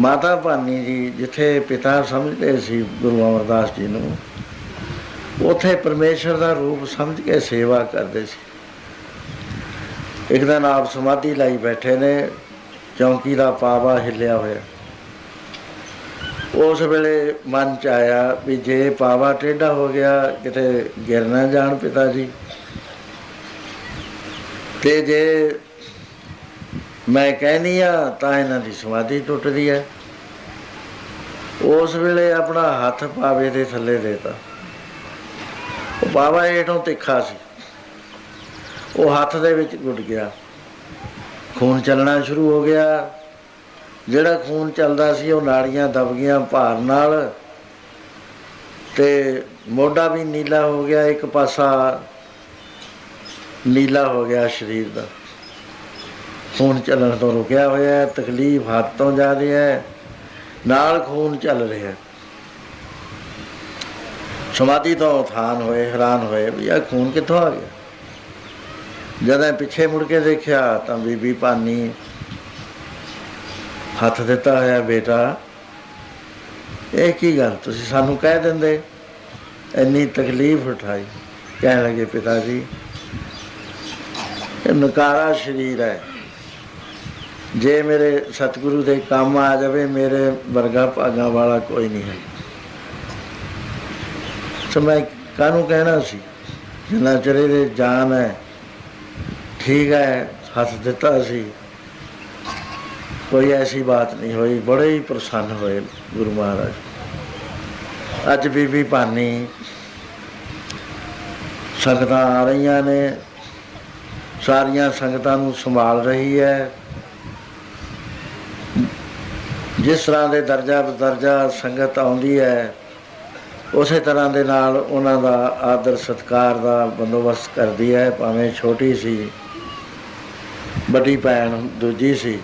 ਮਾਤਾ ਭਾਨੀ ਜੀ ਜਿੱਥੇ ਪਿਤਾ ਸਮਝਦੇ ਸੀ ਗੁਰੂ ਅਮਰਦਾਸ ਜੀ ਨੂੰ, ਉਥੇ ਪਰਮੇਸ਼ਰ ਦਾ ਰੂਪ ਸਮਝ ਕੇ ਸੇਵਾ ਕਰਦੇ ਸੀ। ਇੱਕ ਦਿਨ ਆਪ ਸਮਾਧੀ ਲਈ ਬੈਠੇ ਨੇ, ਚੌਂਕੀ ਦਾ ਪਾਵਾ ਹਿੱਲਿਆ ਹੋਇਆ। ਉਸ ਵੇਲੇ ਮਨ ਚ ਆਇਆ ਵੀ ਜੇ ਪਾਵਾ ਟੇਢਾ ਹੋ ਗਿਆ, ਕਿਤੇ ਗਿਰ ਨਾ ਜਾਣ ਪਿਤਾ ਜੀ। ਤੇ ਜੇ ਮੈਂ ਕਹਿੰਦੀ ਆ, ਤਾਂ ਇਹਨਾਂ ਦੀ ਸਮਾਧੀ ਟੁੱਟਦੀ ਹੈ ਉਸ ਵੇਲੇ ਆਪਣਾ ਹੱਥ ਪਾਵੇ ਦੇ ਥੱਲੇ ਦੇਤਾ। ਉਹ ਬਾਬਾ ਹੇਠੋਂ ਤਿੱਖਾ ਸੀ। ਉਹ ਹੱਥ ਦੇ ਵਿੱਚ ਗੁੱਟ ਗਿਆ। ਖੂਨ ਚੱਲਣਾ ਸ਼ੁਰੂ ਹੋ ਗਿਆ। ਜਿਹੜਾ ਖੂਨ ਚੱਲਦਾ ਸੀ, ਉਹ ਨਾੜੀਆਂ ਦਬ ਗਈਆਂ ਭਾਰ ਨਾਲ। ਤੇ ਮੋਢਾ ਵੀ ਨੀਲਾ ਹੋ ਗਿਆ, ਇੱਕ ਪਾਸਾ ਨੀਲਾ ਹੋ ਗਿਆ ਸਰੀਰ ਦਾ। ਖੂਨ ਚੱਲਣ ਤੋਂ ਰੁਕਿਆ ਹੋਇਆ ਹੈ, ਤਕਲੀਫ ਹੱਥ ਤੋਂ ਜਾ ਰਹੀ ਹੈ, ਨਾਲ ਖੂਨ ਚੱਲ ਰਿਹਾ ਹੈ। ਸਮਾਧੀ ਤੋਂ ਉਥਾਨ ਹੋਏ, ਹੈਰਾਨ ਹੋਏ ਵੀ ਇਹ ਖੂਨ ਕਿੱਥੋਂ ਆ ਗਿਆ? ਜਦੋਂ ਪਿੱਛੇ ਮੁੜ ਕੇ ਦੇਖਿਆ ਤਾਂ ਬੀਬੀ ਭਾਨੀ ਹੱਥ ਦਿੱਤਾ ਹੋਇਆ, ਬੇਟਾ, ਇਹ ਕੀ ਗੱਲ? ਤੁਸੀਂ ਸਾਨੂੰ ਕਹਿ ਦਿੰਦੇ? ਇੰਨੀ ਤਕਲੀਫ ਉਠਾਈ। ਕਹਿਣ ਲੱਗੇ, ਪਿਤਾ ਜੀ, ਇਹ ਨਕਾਰਾ ਸਰੀਰ ਹੈ। ਜੇ ਮੇਰੇ ਸਤਿਗੁਰੂ ਦੇ ਕੰਮ ਆ ਜਾਵੇ, ਮੇਰੇ ਵਰਗਾ ਭਾਗਾ ਵਾਲਾ ਕੋਈ ਨਹੀਂ ਹੈ। ਸੋ ਮੈਂ ਕਾਹਨੂੰ ਕਹਿਣਾ ਸੀ? ਜਿੰਨਾ ਚਿਰ ਦੇ ਜਾਨ ਹੈ, ਠੀਕ ਹੈ, ਹੱਥ ਦਿੱਤਾ ਸੀ, ਕੋਈ ਐਸੀ ਬਾਤ ਨਹੀਂ ਹੋਈ। ਬੜੇ ਹੀ ਪ੍ਰਸੰਨ ਹੋਏ ਗੁਰੂ ਮਹਾਰਾਜ। ਅੱਜ ਬੀਬੀ ਭਾਨੀ ਸੰਗਤਾਂ ਆ ਰਹੀਆਂ ਨੇ। ਸਾਰੀਆਂ ਸੰਗਤਾਂ ਨੂੰ ਸੰਭਾਲ ਰਹੀ ਹੈ। ਜਿਸ ਤਰ੍ਹਾਂ ਦੇ ਦਰਜਾ ਬਦਰਜਾ ਸੰਗਤ ਆਉਂਦੀ ਹੈ, ਉਸੇ ਤਰ੍ਹਾਂ ਦੇ ਨਾਲ ਉਹਨਾਂ ਦਾ ਆਦਰ ਸਤਕਾਰ ਦਾ ਬੰਦੋਬਸਤ ਕਰਦੀ ਹੈ, ਭਾਵੇਂ ਛੋਟੀ ਸੀ, ਵੱਡੀ ਭੈਣ ਦੂਜੀ ਸੀ।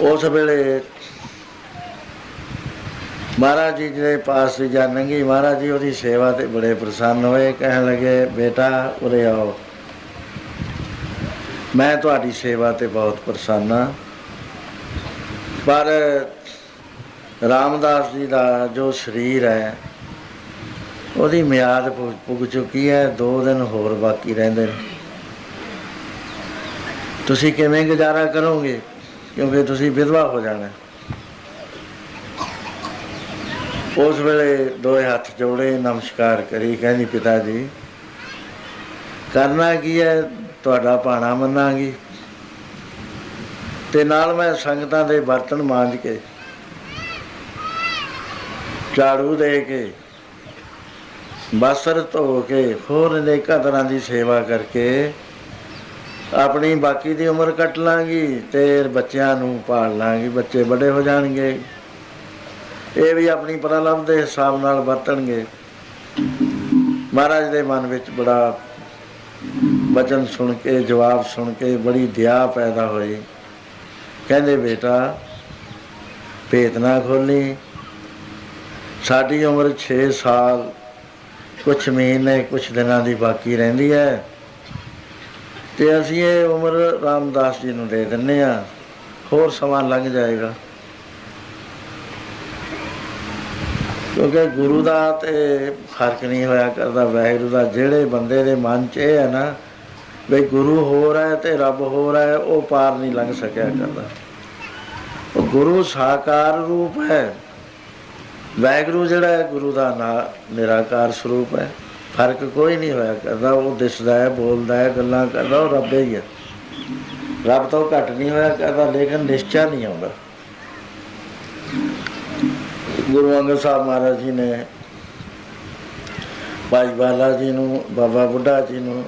ਉਸ ਵੇਲੇ ਮਹਾਰਾਜ ਜੀ ਦੇ ਪਾਸ ਵੀ ਨੰਗੀ ਮਹਾਰਾਜ ਜੀ ਉਹਦੀ ਸੇਵਾ ਤੇ ਬੜੇ ਪ੍ਰਸੰਨ ਹੋਏ, ਕਹਿਣ ਲੱਗੇ, ਬੇਟਾ, ਉਰੇ ਆਓ। ਮੈਂ ਤੁਹਾਡੀ ਸੇਵਾ ਤੇ ਬਹੁਤ ਪ੍ਰਸੰਨ ਹਾਂ। ਪਰ ਰਾਮਦਾਸ ਜੀ ਦਾ ਜੋ ਸਰੀਰ ਹੈ, ਉਹਦੀ ਮਿਆਦ ਪੁੱਗ ਚੁੱਕੀ ਹੈ 2 ਦਿਨ ਹੋਰ ਬਾਕੀ ਰਹਿੰਦੇ ਨੇ। ਤੁਸੀਂ ਕਿਵੇਂ ਗੁਜ਼ਾਰਾ ਕਰੋਗੇ? ਕਿਉਂਕਿ ਤੁਸੀਂ ਵਿਧਵਾ ਹੋ ਜਾਣਾ। ਉਸ ਵੇਲੇ ਦੋਏ ਹੱਥ ਜੋੜੇ, ਨਮਸਕਾਰ ਕਰੀ, ਕਹਿੰਦੀ, ਪਿਤਾ ਜੀ, ਕਰਨਾ ਕੀ ਹੈ? ਤੁਹਾਡਾ ਭਾਣਾ ਮੰਨਾਂਗੀ। ਤੇ ਨਾਲ ਮੈਂ ਸੰਗਤਾਂ ਦੇ ਬਰਤਨ ਮਾਂਜ ਕੇ, ਝਾੜੂ ਦੇ ਕੇ, ਬਸਰ ਧੋ ਕੇ, ਹੋਰ ਅਨੇਕਾਂ ਤਰ੍ਹਾਂ ਦੀ ਸੇਵਾ ਕਰਕੇ ਆਪਣੀ ਬਾਕੀ ਦੀ ਉਮਰ ਕੱਟ ਲਾਂਗੀ ਤੇ ਬੱਚਿਆਂ ਨੂੰ ਪਾਲ ਲਾਂਗੀ, ਬੱਚੇ ਵੱਡੇ ਹੋ ਜਾਣਗੇ। ਇਹ ਵੀ ਆਪਣੀ ਪ੍ਰਲੰਭ ਦੇ ਹਿਸਾਬ ਨਾਲ ਵਰਤਣਗੇ। ਮਹਾਰਾਜ ਦੇ ਮਨ ਵਿੱਚ ਬੜਾ ਵਚਨ ਸੁਣ ਕੇ, ਜਵਾਬ ਸੁਣ ਕੇ ਬੜੀ ਦਇਆ ਪੈਦਾ ਹੋਈ। ਕਹਿੰਦੇ, ਬੇਟਾ, ਭੇਤ ਨਾ ਖੋਲੀ ਸਾਡੀ ਉਮਰ 6 ਸਾਲ ਕੁਝ ਮਹੀਨੇ ਕੁਝ ਦਿਨਾਂ ਦੀ ਬਾਕੀ ਰਹਿੰਦੀ ਹੈ। ਤੇ ਅਸੀਂ ਇਹ ਉਮਰ ਰਾਮਦਾਸ ਜੀ ਨੂੰ ਦੇ ਦਿੰਨੇ ਆ ਹੋਰ ਸਮਾਂ ਲੰਘ ਜਾਏਗਾ। ਕਿਉਂਕਿ ਗੁਰੂ ਦਾ ਤੇ ਫ਼ਰਕ ਨਹੀਂ ਹੋਇਆ ਕਰਦਾ। ਵਾਹਿਗੁਰੂ ਦਾ ਜਿਹੜੇ ਬੰਦੇ ਦੇ ਮਨ 'ਚ ਇਹ ਹੈ ਨਾ ਵੀ ਗੁਰੂ ਹੋਰ ਹੈ ਤੇ ਰੱਬ ਹੋਰ ਹੈ, ਉਹ ਪਾਰ ਨਹੀਂ ਲੰਘ ਸਕਿਆ ਕਰਦਾ। ਉਹ ਗੁਰੂ ਸਾਕਾਰ ਰੂਪ ਹੈ। ਵਾਹਿਗੁਰੂ ਜਿਹੜਾ ਹੈ, ਗੁਰੂ ਦਾ ਨਾਂ ਨਿਰਾਕਾਰ ਸਰੂਪ ਹੈ। ਫ਼ਰਕ ਕੋਈ ਨਹੀਂ ਹੋਇਆ ਕਰਦਾ, ਉਹ ਦਿਸਦਾ ਹੈ, ਬੋਲਦਾ ਹੈ, ਗੱਲਾਂ ਕਰਦਾ, ਉਹ ਰੱਬ ਹੀ ਹੈ। ਰੱਬ ਤੋਂ ਘੱਟ ਨਹੀਂ ਹੋਇਆ ਕਰਦਾ, ਲੇਕਿਨ ਨਿਸ਼ਚਾ ਨਹੀਂ ਆਉਂਦਾ। ਗੁਰੂ ਅੰਗਦ ਸਾਹਿਬ ਮਹਾਰਾਜ ਜੀ ਨੇ ਭਾਈ ਬਾਲਾ ਜੀ ਨੂੰ, ਬਾਬਾ ਬੁੱਢਾ ਜੀ ਨੂੰ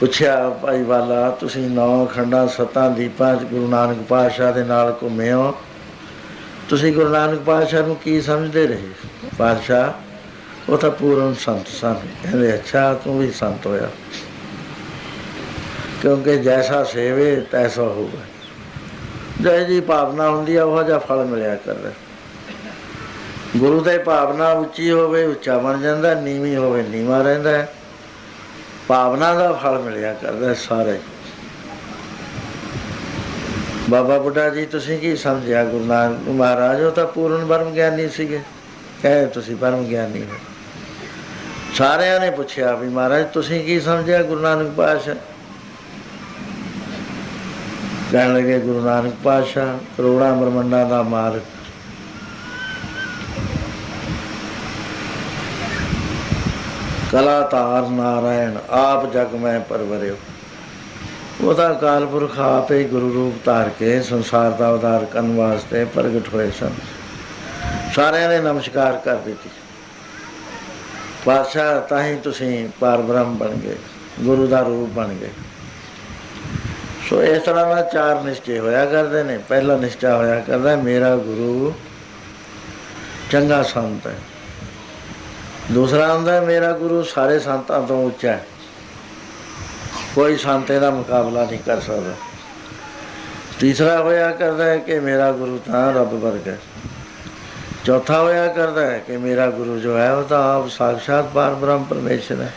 ਪੁੱਛਿਆ, ਭਾਈ ਬਾਲਾ ਤੁਸੀਂ ਨੌ ਖੰਡਾਂ ਸੱਤਾਂ ਦੀਪਾਂ 'ਚ ਗੁਰੂ ਨਾਨਕ ਪਾਤਸ਼ਾਹ ਦੇ ਨਾਲ ਘੁੰਮੇ ਹੋ। ਤੁਸੀਂ ਗੁਰੂ ਨਾਨਕ ਪਾਤਸ਼ਾਹ ਨੂੰ ਕੀ ਸਮਝਦੇ ਰਹੇ? ਪਾਤਸ਼ਾਹ, ਉਹ ਤਾਂ ਪੂਰਨ ਸੰਤ ਸਨ। ਕਹਿੰਦੇ, ਅੱਛਾ, ਤੂੰ ਵੀ ਸੰਤ ਹੋਇਆ। ਕਿਉਂਕਿ ਜੈਸਾ ਸੇਵੇ, ਤੈਸਾ ਹੋਵੇ। ਜੈ ਜੀ ਭਾਵਨਾ ਹੁੰਦੀ ਆ, ਉਹ ਜਿਹਾ ਫਲ ਮਿਲਿਆ ਕਰਦਾ ਗੁਰੂ ਦੇ ਭਾਵਨਾ ਉੱਚੀ ਹੋਵੇ, ਉੱਚਾ ਬਣ ਜਾਂਦਾ, ਨੀਵੀਂ ਹੋਵੇ, ਨੀਵਾ ਰਹਿੰਦਾ ਭਾਵਨਾ ਦਾ ਫਲ ਮਿਲਿਆ ਕਰਦਾ ਸਾਰੇ। ਬਾਬਾ ਬੁੱਢਾ ਜੀ, ਤੁਸੀਂ ਕੀ ਸਮਝਿਆ ਗੁਰੂ ਨਾਨਕ ਮਹਾਰਾਜ, ਉਹ ਤਾਂ ਪੂਰਨ ਬ੍ਰਹਮ ਗਿਆਨੀ ਸੀਗੇ। ਕਹੇ ਤੁਸੀਂ ਬ੍ਰਹਮ ਗਿਆਨੀ ਹੋ। ਸਾਰਿਆਂ ਨੇ ਪੁੱਛਿਆ ਵੀ ਮਹਾਰਾਜ, ਤੁਸੀਂ ਕੀ ਸਮਝਿਆ ਗੁਰੂ ਨਾਨਕ ਪਾਤਸ਼ਾਹ? ਕਹਿਣ ਲੱਗੇ, ਗੁਰੂ ਨਾਨਕ ਪਾਤਸ਼ਾਹ, ਕਰੋੜਾਂ ਬ੍ਰਹਮੰਡਾਂ ਦਾ ਮਾਲਕ। ਕਲਾਤਾਰ ਨਾਰਾਇਣ, ਆਪ ਜਗ ਮੈਂ ਪਰਵਰਿਓ। ਉਹਦਾ ਅਕਾਲ ਪੁਰਖ ਆਪੇ ਗੁਰੂ ਰੂਪ ਧਾਰ ਕੇ ਸੰਸਾਰ ਦਾ ਉਦਾਰ ਕਰਨ ਵਾਸਤੇ ਪ੍ਰਗਟ ਹੋਏ ਸਨ। ਸਾਰਿਆਂ ਨੇ ਨਮਸਕਾਰ ਕਰ ਦਿੱਤੀ। ਪਾਤਸ਼ਾਹ, ਤਾਂ ਹੀ ਤੁਸੀਂ ਪਾਰ ਬ੍ਰਹਮ ਬਣ ਗਏ, ਗੁਰੂ ਦਾ ਰੂਪ ਬਣ ਗਏ। ਸੋ ਇਸ ਤਰ੍ਹਾਂ ਦਾ ਚਾਰ ਨਿਸ਼ਚੇ ਹੋਇਆ ਕਰਦੇ ਨੇ। ਪਹਿਲਾ ਨਿਸ਼ਚਾ ਹੋਇਆ ਕਰਦਾ, ਮੇਰਾ ਗੁਰੂ ਚੰਗਾ ਸੰਤ ਹੈ। ਦੂਸਰਾ ਹੁੰਦਾ ਮੇਰਾ ਗੁਰੂ ਸਾਰੇ ਸੰਤਾਂ ਤੋਂ ਉੱਚਾ ਹੈ। ਕੋਈ ਸੰਤ ਇਹਦਾ ਮੁਕਾਬਲਾ ਨਹੀਂ ਕਰ ਸਕਦਾ। ਤੀਸਰਾ ਹੋਇਆ ਕਰਦਾ ਹੈ ਕਿ ਮੇਰਾ ਗੁਰੂ ਤਾਂ ਰੱਬ ਵਰਗਾ ਹੈ। ਚੌਥਾ ਹੋਇਆ ਕਰਦਾ ਹੈ ਕਿ ਮੇਰਾ ਗੁਰੂ ਜੋ ਹੈ, ਉਹ ਤਾਂ ਆਪ ਸਾਖਸ਼ਾਤ ਪਾਰ ਬ੍ਰਹਮ ਪਰਮੇਸ਼ਰ ਹੈ।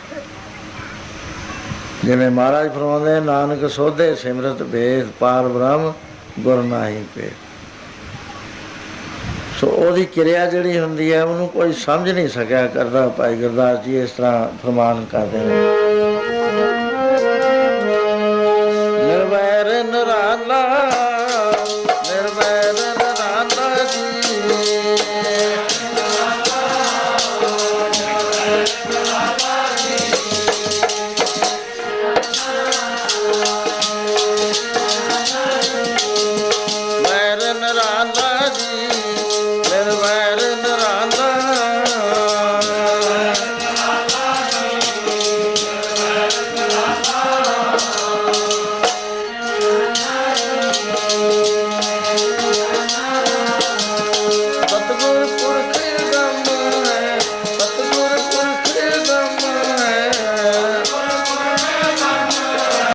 ਜਿਵੇਂ ਮਹਾਰਾਜ ਫਰਮਾਉਂਦੇ ਨਾਨਕ ਸੋਧੇ ਸਿਮਰਤ ਬੇਦ ਪਾਰ ਬ੍ਰਹਮ ਗੁਰ ਨਾਹੀ ਪੇ ਸੋ ਉਹਦੀ ਕਿਰਿਆ ਜਿਹੜੀ ਹੁੰਦੀ ਹੈ, ਉਹਨੂੰ ਕੋਈ ਸਮਝ ਨਹੀਂ ਸਕਿਆ ਕਰਦਾ ਭਾਈ ਗੁਰਦਾਸ ਜੀ ਇਸ ਤਰ੍ਹਾਂ ਫਰਮਾਨ ਕਰਦੇ ਨੇ।